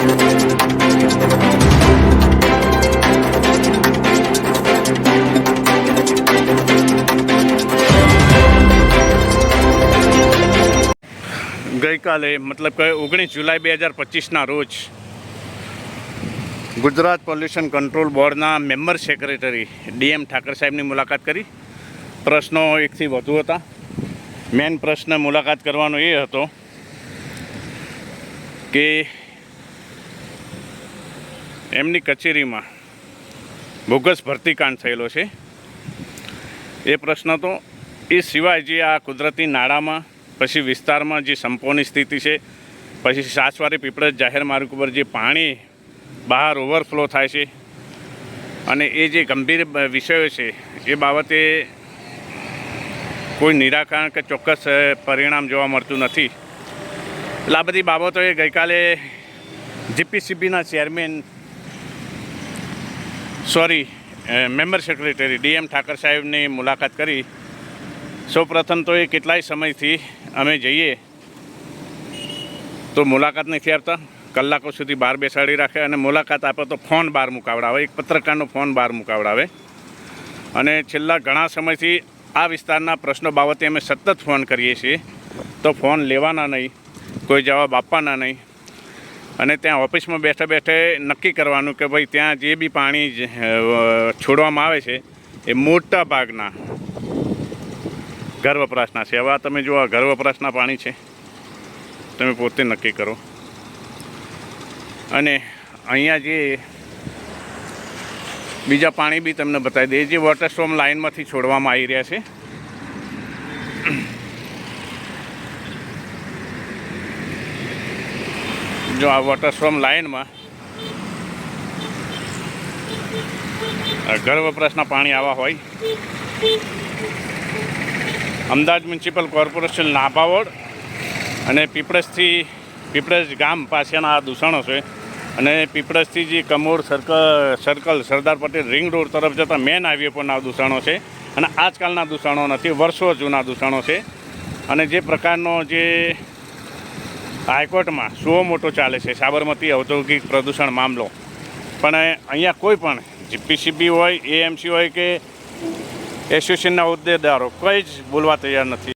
ગઈકાલે, મતલબ કે ઓગણીસ જુલાઈ બે હજાર પચીસના રોજ ગુજરાત પોલ્યુશન કંટ્રોલ બોર્ડના મેમ્બર સેક્રેટરી ડીએમ ઠાકર સાહેબની મુલાકાત કરી. પ્રશ્નો એકથી વધુ હતા. મેન પ્રશ્ન મુલાકાત કરવાનો એ હતો કે એમની કચેરીમાં બોગસ ભરતીકાંડ થયેલો છે. એ પ્રશ્ન તો એ સિવાય જે આ કુદરતી નાળામાં, પછી વિસ્તારમાં જે સંપોની સ્થિતિ છે, પછી સાસવારી પીપળજ જાહેર માર્ગ ઉપર જે પાણી બહાર ઓવરફ્લો થાય છે અને એ જે ગંભીર વિષયો છે, એ બાબતે કોઈ નિરાકરણ કે ચોક્કસ પરિણામ જોવા મળતું નથી. એટલે આ બધી બાબતોએ ગઈકાલે જીપીસીબીના chairman sorry member secretary DM Thakar સાહેબની મુલાકાત કરી. સૌપ્રથમ તો એ કેટલાય સમયથી અમે જઈએ તો મુલાકાત નથી આપતા કલાકો સુધી બહાર બેસાડી રાખે અને મુલાકાત આપે તો ફોન બહાર મુકાવડાવે, એક પત્રકારનો ફોન બહાર મુકાવડાવે. અને છેલ્લા ઘણા સમયથી આ વિસ્તારના પ્રશ્નો બાબતે અમે સતત ફોન કરીએ છીએ. તો ફોન લેવાના નહીં, કોઈ જવાબ આપવાના નહીં. અને ત્યાં ઓફિસમાં બેઠા બેઠે નક્કી કરવાનું કે ભાઈ ત્યાં જે બી પાણી છોડવામાં આવે છે, એ મોટા ભાગના ઘર વપરાશના છે. હવે તમે જુઓ ઘર વપરાશના પાણી છે. તમે પોતે નક્કી કરો. અને અહીંયા જે બીજા પાણી બી તમને બતાવી દઈએ. જે વોટર સ્ટોમ લાઇનમાંથી છોડવામાં આવી રહ્યા છે જો આ વોટરસ્ટ્રોમ લાઇનમાં ઘર વપરાશના પાણી આવા હોય. અમદાવાદ મ્યુનિસિપલ કોર્પોરેશન નાભાવડ અને પીપળસથી પીપળસ ગામ પાસેના આ દૂષણો છે. અને પીપળસથી જે Kamod circle circle Sardar Patel ring road તરફ જતા મેન હાઈવે પરના આ દૂષણો છે. અને આજકાલના દૂષણો નથી, વર્ષો જૂના દૂષણો છે. અને જે પ્રકારનો જે હાઈકોર્ટમાં સુઓ મોટો ચાલે છે. સાબરમતી ઔદ્યોગિક પ્રદૂષણ મામલો. પણ અહીંયા કોઈ પણ જીપીસીબી હોય, એએમસી હોય કે એસોસિએશનના હોદ્દેદારો, કંઈ જ બોલવા તૈયાર નથી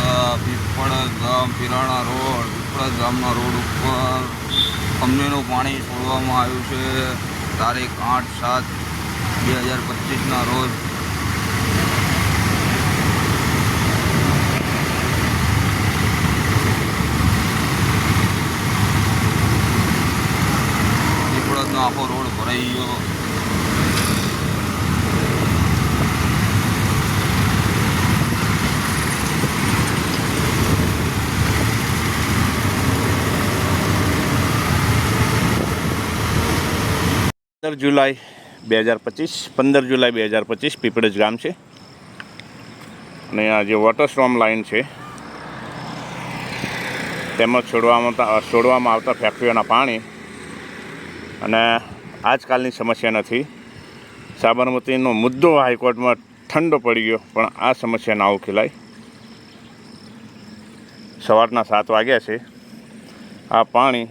આ પીપળજ ગામ પીરાણા રોડ, ઉપરા ગામના રોડ ઉપર કંપનીનું પાણી છોડવામાં આવ્યું છે. તારીખ આઠ સાત બે હજાર પચીસના રોજ. આખો રોડ ભરાઈ ગયો. પંદર જુલાઈ બે હજાર પચીસ. પંદર જુલાઈ બે હજાર પચીસ પીપળજ ગામ છે. અને આ જે વોટરસ્ટ્રોમ લાઇન છે તેમાં છોડવામાં છોડવામાં આવતા ફેક્ટરીઓના પાણી અને આજકાલની સમસ્યા નથી. સાબરમતીનો મુદ્દો હાઈકોર્ટમાં ઠંડો પડી ગયો, પણ આ સમસ્યા ના ઉકેલાય સવારના સાત વાગ્યા છે. આ પાણી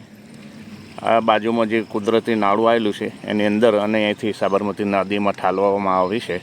આ બાજુમાં જે કુદરતી નાળું આવેલું છે, એની અંદર અને અહીંથી સાબરમતી નદીમાં ઠાલવામાં આવી છે.